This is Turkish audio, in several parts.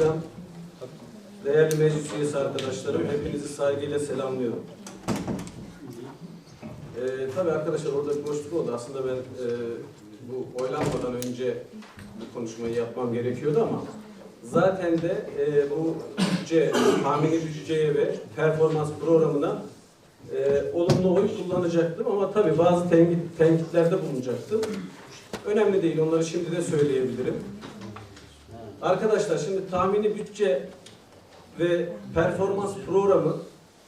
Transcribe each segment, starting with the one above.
Başkan, değerli meclis üyesi arkadaşlarım, hepinizi saygıyla selamlıyorum. Ee, tabii arkadaşlar orada bir boşluk oldu. Aslında ben e, bu oylanmadan önce bu konuşmayı yapmam gerekiyordu ama zaten de e, bu bütçe, tahmini bütçeye ve performans programına e, olumlu oy kullanacaktım ama tabii bazı tenkit, tenkitlerde bulunacaktım. Önemli değil, onları şimdi de söyleyebilirim. Arkadaşlar şimdi tahmini bütçe ve performans programı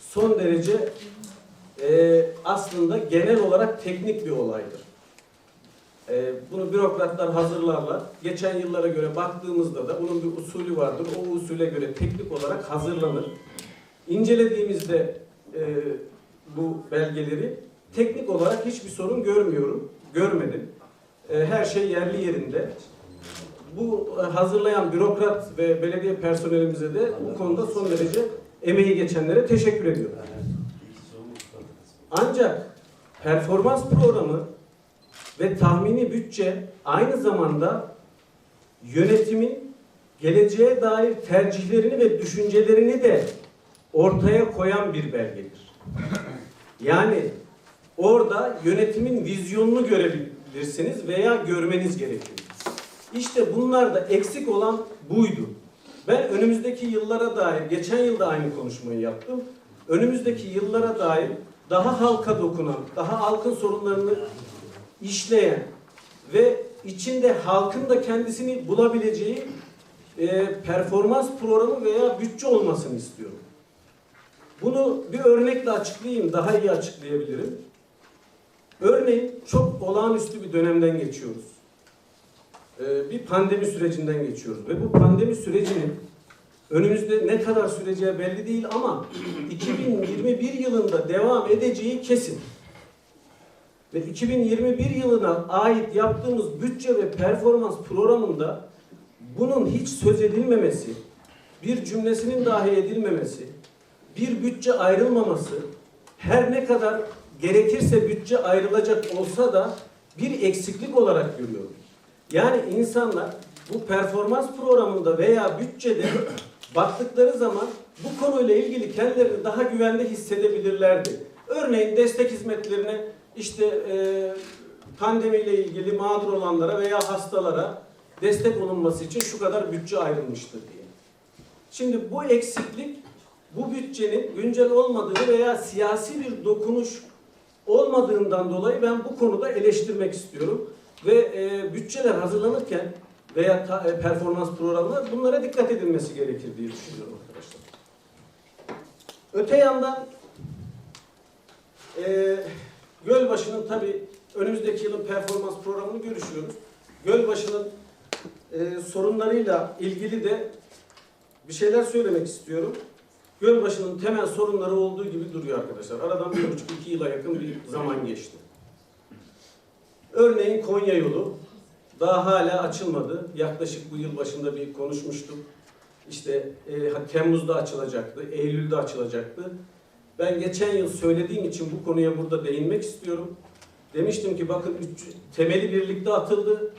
son derece e, aslında genel olarak teknik bir olaydır. E, bunu bürokratlar hazırlarlar. Geçen yıllara göre baktığımızda da bunun bir usulü vardır. O usule göre teknik olarak hazırlanır. İncelediğimizde e, bu belgeleri teknik olarak hiçbir sorun görmüyorum, görmedim. E, her şey yerli yerinde. Bu e, hazırlayan bürokrat ve belediye personelimize de bu konuda son derece emeği geçenlere teşekkür ediyorum. Ancak performans programı ve tahmini bütçe aynı zamanda yönetimin geleceğe dair tercihlerini ve düşüncelerini de ortaya koyan bir belgedir. Yani orada yönetimin vizyonunu görebilirsiniz veya görmeniz gerekiyor. İşte bunlar da eksik olan buydu. Ben önümüzdeki yıllara dair, geçen yılda aynı konuşmayı yaptım. Önümüzdeki yıllara dair daha halka dokunan, daha halkın sorunlarını işleyen ve içinde halkın da kendisini bulabileceği e, performans programı veya bütçe olmasını istiyorum. Bunu bir örnekle açıklayayım, daha iyi açıklayabilirim. Örneğin çok olağanüstü bir dönemden geçiyoruz. Ee, bir pandemi sürecinden geçiyoruz ve bu pandemi sürecinin önümüzde ne kadar süreceği belli değil ama 2021 yılında devam edeceği kesin. Ve 2021 yılına ait yaptığımız bütçe ve performans programında bunun hiç söz edilmemesi, bir cümlesinin dahi edilmemesi, bir bütçe ayrılmaması, her ne kadar gerekirse bütçe ayrılacak olsa da bir eksiklik olarak görüyorum. Yani insanlar bu performans programında veya bütçede baktıkları zaman bu konuyla ilgili kendilerini daha güvende hissedebilirlerdi. Örneğin destek hizmetlerine işte e, pandemiyle ilgili mağdur olanlara veya hastalara destek olunması için şu kadar bütçe ayrılmıştır diye. Şimdi bu eksiklik bu bütçenin güncel olmadığı veya siyasi bir dokunuş olmadığından dolayı ben bu konuda eleştirmek istiyorum. Ve e, bütçeler hazırlanırken veya ta, e, performans programına bunlara dikkat edilmesi gerekir diye düşünüyorum arkadaşlar. Öte yandan e, Gölbaşı'nın tabi önümüzdeki yılın performans programını görüşüyoruz. Gölbaşı'nın e, sorunlarıyla ilgili de bir şeyler söylemek istiyorum. Gölbaşı'nın temel sorunları olduğu gibi duruyor arkadaşlar. Aradan bir buçuk iki yıla yakın bir zaman geçti. Örneğin Konya yolu daha hala açılmadı. Yaklaşık bu yıl başında bir konuşmuştuk. İşte e, Temmuz'da açılacaktı, Eylül'de açılacaktı. Ben geçen yıl söylediğim için bu konuya burada değinmek istiyorum. Demiştim ki bakın üç, temeli birlikte atıldı.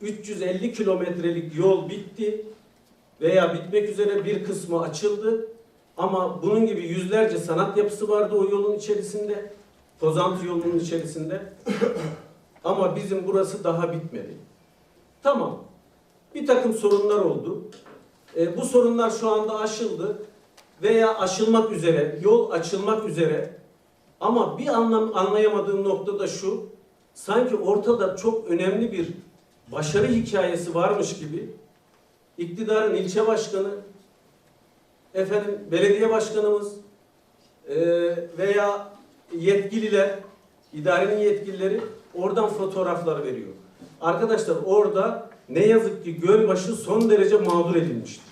350 kilometrelik yol bitti veya bitmek üzere bir kısmı açıldı. Ama bunun gibi yüzlerce sanat yapısı vardı o yolun içerisinde. Tozantı yolunun içerisinde. Ama bizim burası daha bitmedi. Tamam. Bir takım sorunlar oldu. E, bu sorunlar şu anda aşıldı veya aşılmak üzere, yol açılmak üzere. Ama bir anlam anlayamadığım nokta da şu. Sanki ortada çok önemli bir başarı hikayesi varmış gibi iktidarın ilçe başkanı, efendim belediye başkanımız e, veya yetkililer, idarenin yetkilileri oradan fotoğraflar veriyor. Arkadaşlar orada ne yazık ki Gölbaşı son derece mağdur edilmiştir.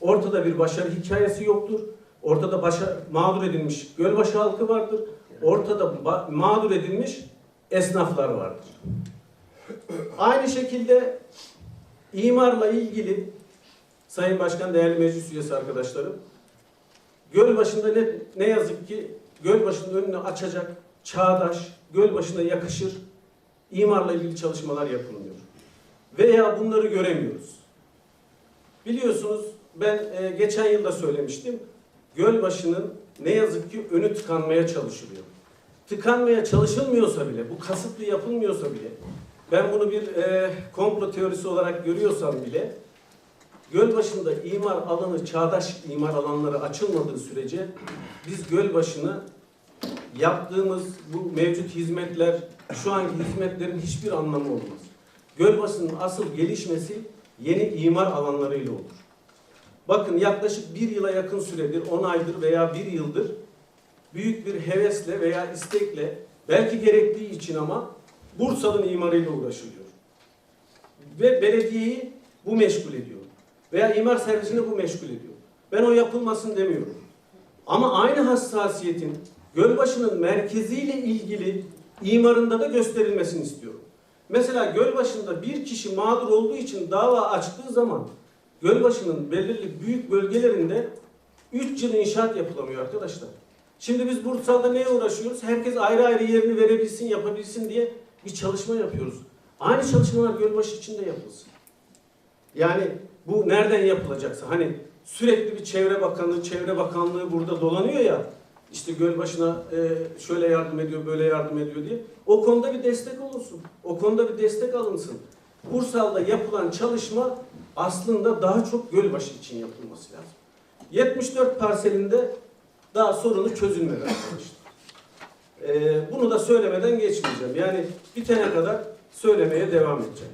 Ortada bir başarı hikayesi yoktur. Ortada başa, mağdur edilmiş Gölbaşı halkı vardır. Ortada mağdur edilmiş esnaflar vardır. Aynı şekilde imarla ilgili Sayın Başkan, değerli meclis üyesi arkadaşlarım, Gölbaşı'nda ne, ne yazık ki Gölbaşı'nın önünü açacak, çağdaş, Gölbaşı'na yakışır imarla ilgili çalışmalar yapılmıyor. Veya bunları göremiyoruz. Biliyorsunuz ben e, geçen yılda söylemiştim. Gölbaşı'nın ne yazık ki önü tıkanmaya çalışılıyor. Tıkanmaya çalışılmıyorsa bile, bu kasıtlı yapılmıyorsa bile, ben bunu bir e, komplo teorisi olarak görüyorsam bile, Gölbaşı'nda imar alanı, çağdaş imar alanları açılmadığı sürece biz Gölbaşı'nı yaptığımız bu mevcut hizmetler, şu anki hizmetlerin hiçbir anlamı olmaz. Gölbaşı'nın asıl gelişmesi yeni imar alanlarıyla olur. Bakın yaklaşık bir yıla yakın süredir, 10 aydır veya bir yıldır büyük bir hevesle veya istekle, belki gerektiği için ama Bursa'nın imarıyla uğraşılıyor. Ve belediyeyi bu meşgul ediyor. Veya imar servisini bu meşgul ediyor. Ben o yapılmasın demiyorum. Ama aynı hassasiyetin Gölbaşı'nın merkeziyle ilgili imarında da gösterilmesini istiyorum. Mesela Gölbaşı'nda bir kişi mağdur olduğu için dava açtığı zaman Gölbaşı'nın belirli büyük bölgelerinde 3 yıl inşaat yapılamıyor arkadaşlar. Şimdi biz Bursa'da neye uğraşıyoruz? Herkes ayrı ayrı yerini verebilsin, yapabilsin diye bir çalışma yapıyoruz. Aynı çalışmalar Gölbaşı için de yapılsın. Yani bu nereden yapılacaksa hani sürekli bir çevre bakanlığı, çevre bakanlığı burada dolanıyor ya işte Gölbaşı'na e, şöyle yardım ediyor, böyle yardım ediyor diye. O konuda bir destek olursun. O konuda bir destek alınsın. Bursal'da yapılan çalışma aslında daha çok Gölbaşı için yapılması lazım. 74 parselinde daha sorunu çözülmedi arkadaşlar. E, bunu da söylemeden geçmeyeceğim. Yani bitene kadar söylemeye devam edeceğim.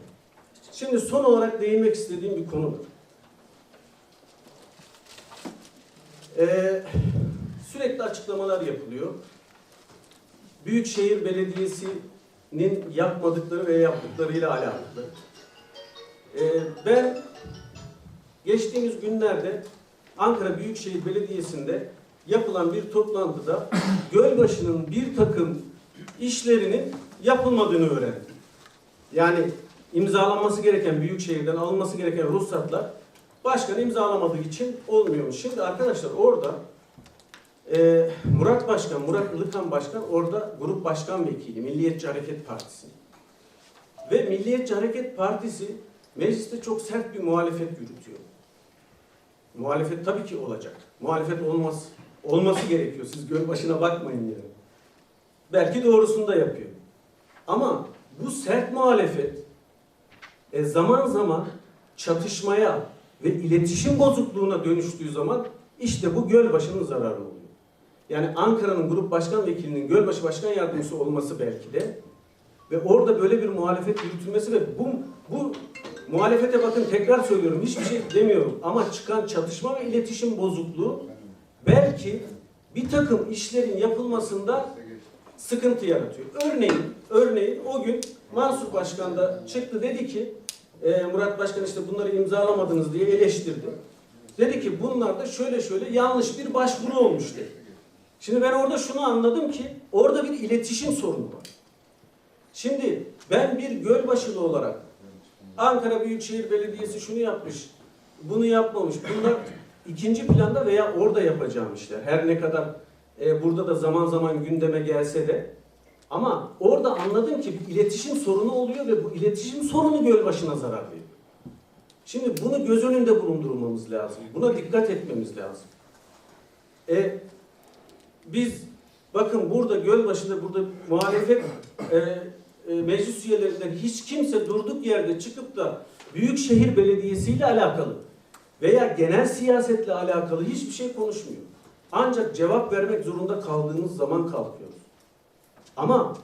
Şimdi son olarak değinmek istediğim bir konu var. Ee, sürekli açıklamalar yapılıyor. Büyükşehir Belediyesi'nin yapmadıkları ve yaptıklarıyla alakalı. Ee, ben geçtiğimiz günlerde Ankara Büyükşehir Belediyesi'nde yapılan bir toplantıda Gölbaşı'nın bir takım işlerinin yapılmadığını öğrendim. Yani imzalanması gereken büyükşehirden alınması gereken ruhsatlar başkan imzalamadığı için olmuyormuş. Şimdi arkadaşlar orada e, Murat Başkan, Murat Ilıkan Başkan orada grup başkan vekili Milliyetçi Hareket Partisi. Ve Milliyetçi Hareket Partisi mecliste çok sert bir muhalefet yürütüyor. Muhalefet tabii ki olacak. Muhalefet olmaz. Olması gerekiyor. Siz göl başına bakmayın yani. Belki doğrusunu da yapıyor. Ama bu sert muhalefet e, zaman zaman çatışmaya ve iletişim bozukluğuna dönüştüğü zaman işte bu Gölbaşı'nın zararı oluyor. Yani Ankara'nın grup başkan vekilinin Gölbaşı başkan yardımcısı olması belki de ve orada böyle bir muhalefet yürütülmesi ve bu, bu muhalefete bakın tekrar söylüyorum hiçbir şey demiyorum ama çıkan çatışma ve iletişim bozukluğu belki bir takım işlerin yapılmasında sıkıntı yaratıyor. Örneğin, örneğin o gün Mansur Başkan da çıktı dedi ki e, Murat Başkan işte bunları imzalamadınız diye eleştirdi. Dedi ki bunlar da şöyle şöyle yanlış bir başvuru olmuş dedi. Şimdi ben orada şunu anladım ki orada bir iletişim sorunu var. Şimdi ben bir Gölbaşılı olarak Ankara Büyükşehir Belediyesi şunu yapmış, bunu yapmamış. Bunlar ikinci planda veya orada yapacağım işler. Her ne kadar e, burada da zaman zaman gündeme gelse de ama orada anladım ki bir iletişim sorunu oluyor ve bu iletişim sorunu Gölbaşı'na zarar veriyor. Şimdi bunu göz önünde bulundurmamız lazım. Buna dikkat etmemiz lazım. E, biz bakın burada Gölbaşı'nda burada muhalefet e, e, meclis üyelerinden hiç kimse durduk yerde çıkıp da Büyükşehir Belediyesi ile alakalı veya genel siyasetle alakalı hiçbir şey konuşmuyor. Ancak cevap vermek zorunda kaldığımız zaman kalkıyoruz. Ama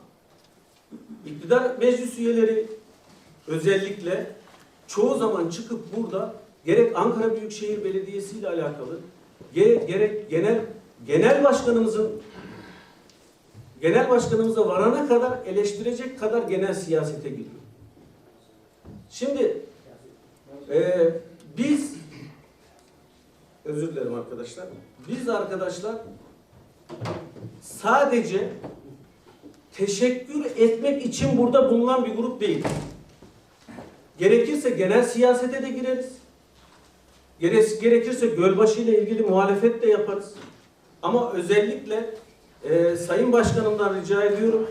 iktidar meclis üyeleri özellikle çoğu zaman çıkıp burada gerek Ankara Büyükşehir Belediyesi ile alakalı gerek genel genel başkanımızın genel başkanımıza varana kadar eleştirecek kadar genel siyasete giriyor. Şimdi e, biz özür dilerim arkadaşlar. Biz arkadaşlar sadece teşekkür etmek için burada bulunan bir grup değil. Gerekirse genel siyasete de gireriz. Gerek- Gerekirse Gölbaşı ile ilgili muhalefet de yaparız. Ama özellikle e, Sayın Başkanımdan rica ediyorum.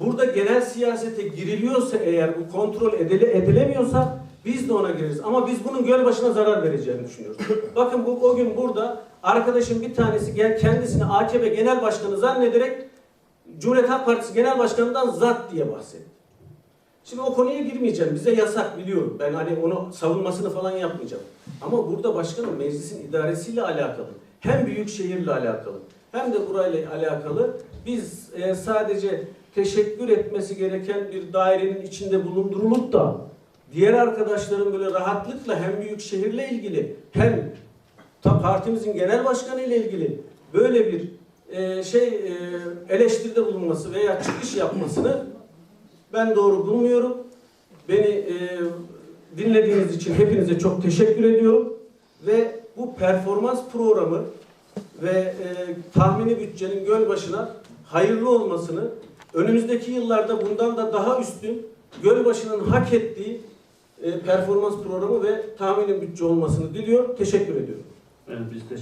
Burada genel siyasete giriliyorsa eğer bu kontrol edile, edilemiyorsa Biz de ona gireriz. Ama biz bunun göl başına zarar vereceğini düşünüyoruz. Bakın bu o gün burada arkadaşın bir tanesi gel kendisini AKP Genel Başkanı zannederek Cumhuriyet Halk Partisi Genel Başkanı'ndan zat diye bahsetti. Şimdi o konuya girmeyeceğim. Bize yasak biliyorum. Ben hani onu savunmasını falan yapmayacağım. Ama burada başkanın meclisin idaresiyle alakalı. Hem büyük şehirle alakalı. Hem de burayla alakalı. Biz e, sadece teşekkür etmesi gereken bir dairenin içinde bulundurulup da diğer arkadaşların böyle rahatlıkla hem büyük şehirle ilgili hem partimizin genel başkanı ile ilgili böyle bir e, şey e, eleştiride bulunması veya çıkış yapmasını ben doğru bulmuyorum. Beni e, dinlediğiniz için hepinize çok teşekkür ediyorum. Ve bu performans programı ve e, tahmini bütçenin göl başına hayırlı olmasını, önümüzdeki yıllarda bundan da daha üstün Gölbaşı'nın hak ettiği e, performans programı ve tahmini bütçe olmasını diliyor. Teşekkür ediyorum. Evet, biz teşekkür